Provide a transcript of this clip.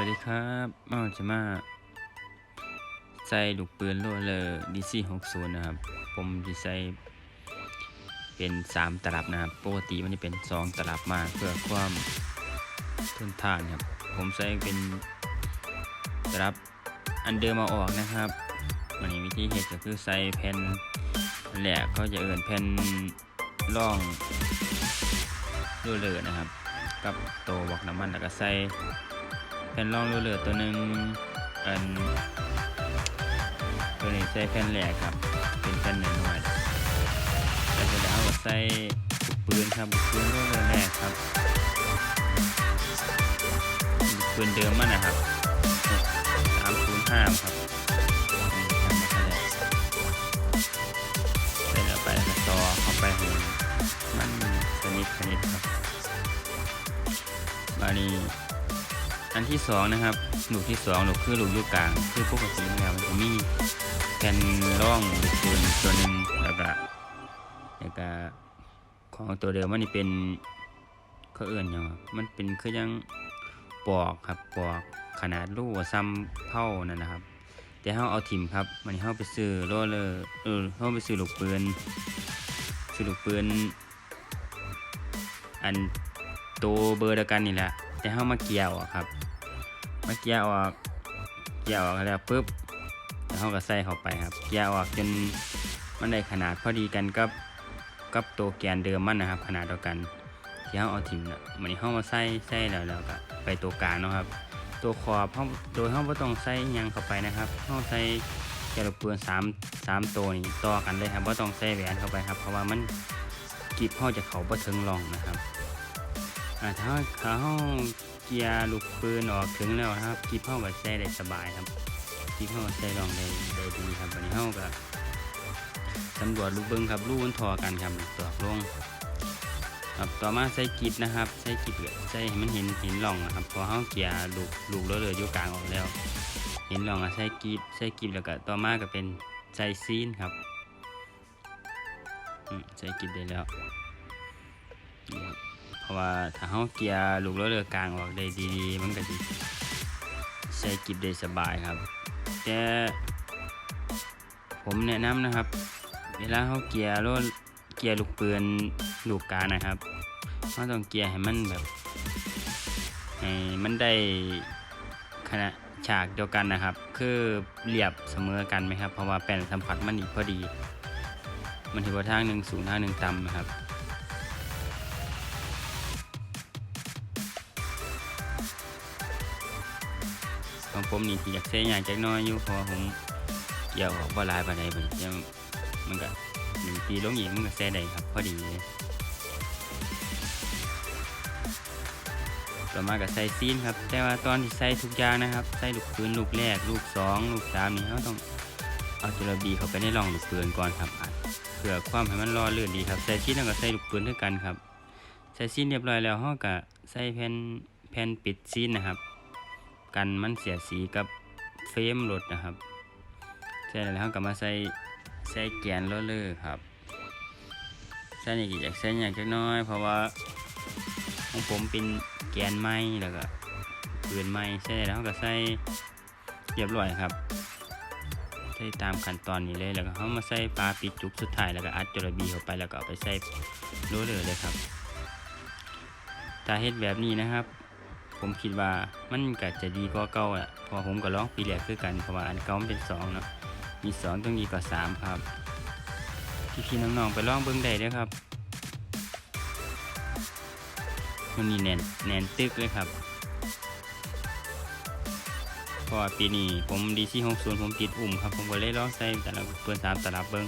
วัสดีครับมาจะมาใส่ลูกปืนโรลเลอร์ดีซีหกศูนย์นะครับ ผมจะใส่เป็นสามตลับนะครับ ปกติมันจะเป็นสองตลับมาเพื่อความทนทานครับ ผมใส่เป็นตลับอันเดิมมาออกนะครับวันนี้วิธีเห็ดก็คือใส่แผ่นแหลกเขาจะเอิ่นแผ่นร่องโรลเลอร์นะครับ กับโตวบอกน้ำมันแล้วก็ใส่ ผ่นรองรูเหลือตัวหนึ่งอันตัวนี้ใช้แผ่นแหลกครับ เป็นแผ่นหน่อยๆแล้วก็เอาใส่ลูกปืนครับปืนรูเหลือแรกครับปืนเดิมมันนะครับสามศูนย์ห้าครับนี่ทำมาแสดงใส่แล้วไปแล้วก็ต่อเข้าไปให้มันสนิทสนิทครับมานี้ อันที่สองนะครับลูกที่สองลูกคือลูกยุกลางคือปกติแล้วมันจะมีแผ่นร่องปืนตัวหนึ่งแล้วก็แล้วก็ของตัวเดิมมันนี่เป็นเขาเอื่นหยังมันเป็นคือยังปอกครับปอกขนาดลูกซ้ำเผ่านั่นนะครับ แต่เขาเอาถิ่มครับมันเขาไปซื้อโรเลอร์เออเขาไปซื้อลูกปืนซื้อลูกปืนอันโตเบอร์เดียวกันนี่แหละ แต่เขามาเกี่ยวอะครับ มาเกี่ยวออกเกี่ยวออกแล้วปุ๊บแล้วเขาก็ใส่เข้าไปครับ เกี่ยวออกจนมันได้ขนาดพอดีกันกับกับตัวแกนเดิมมันนะครับ ขนาดเดียวกันที่เขาเอาถิ่มนะมันนี้เขามาใส่ใส่แล้วแล้วก็ไปตัวกลางเนาะครับ ตัวขอบเขาโดยเขาไม่ต้องใส่ยังเข้าไปนะครับเขาใส่แกลูกปือนสามสามตัวนี้ต่อกันเลยครับว่าต้องใส่แหวนเข้าไปครับ เพราะว่ามันกีบเขาจะเขาบ่ถึงรองนะครับ อ่าถ้าถ้าเขาเกียร์ลูกปืนออกถึงแล้วครับกีบเข้ากับใช้ได้สบายครับกีบเข้ากับใช้ลองได้ได้ดีครับวันนี้เข้ากับตำรวจลูกเบิ้งครับลูกมันทอกันครับตัวลงครับต่อมาใส่กีบนะครับใส่กีบเหลือใส่ให้มันเห็นเห็นร่องนะครับพอเขาเกียร์ลูกลูกแล้วเหลืออยู่กลางออกแล้ว เห็นร่องอะใส่กีบใส่กีบแล้วก็ต่อมาก็เป็นใส่ซีนครับใส่กีบได้แล้ว รับเพราะว่าถ้าเขาเกียร์ลูกรถเรือกลางออกได้ดีๆมันก็จะใช้กิบได้สบายครับ แต่ผมแนะนำนะครับ เวลาเขาเกียร์รถเกียร์ลูกปืนลูกกลางนะครับเขาต้องเกียร์ให้มันแบบให้มันได้ขนาดฉากเดียวกันนะครับ คือเรียบเสมอกันไหมครับ เพราะว่าแป้นสัมผัสมันอีกพอดี มันถือว่าทางหนึ่งสูงทางหนึ่งต่ำนะครับ ของผมนี่ที่อยากเสียอย่างจักน้อยอยู่เพราะผมเกี่ยวออกบ่หลายปานใดบัดนี้ยังมันก็หนึ่งปีลงอีกมันก็แซ่ได้ครับพอดีต่อมาก็ใส่ซีนครับ แต่ว่าตอนที่ใส่ทุกอย่างนะครับ ใส่ลูกปืนลูกแรก ลูกสองลูกสามนี่เราต้องเอาจุลบีเข้าไปในรองลูกปืนก่อนครับอัดเพื่อความให้มันรอเลื่อนดีครับ ใส่ซีนแล้วก็ใส่ลูกปืนด้วยกันครับ ใส่ซีนเรียบร้อยแล้วเราก็ใส่แผ่นแผ่นปิดซีนนะครับ กันมันเสียสีกับเฟรมรถนะครับใช่แล้วเราก็มาใส่ใส่แกนโรลเลือครับใส่นี่ก็อยากใส่อย่างจักน้อย เพราะว่าของผมเป็นแกนไม้แล้วก็ปืนไม้ใช่แล้วเราก็ใส่เรียบร้อยครับใส่ตามขั้นตอนนี้เลยแล้วก็เขามาใส่ปลาปิดจุกสุดท้ายแล้วก็อัดจระบีเข้าไปแล้วก็เอาไปใส่โรลเลอเลยครับถ้าเฮ็ดแบบนี้นะครับ ผมคิดว่ามันก็จะดีกว่าเก่าอะเพอผมก็ร้องปีแรกคือกันเพราะว่าอันเก่ามันเป็นสองเนาะมีสองต้องดีกว่าสามครับพี่ๆน้องๆไปลองเบิ้งได้เด้อครับมันนี่แน่นแน่นตึกเลยครับเพราะปีนี้ผมดีซี่หกศูนย์ผมติดอุ่มครับ ผมก็เลยลองใส่แต่ละเปิดสามตลับเบิ้ง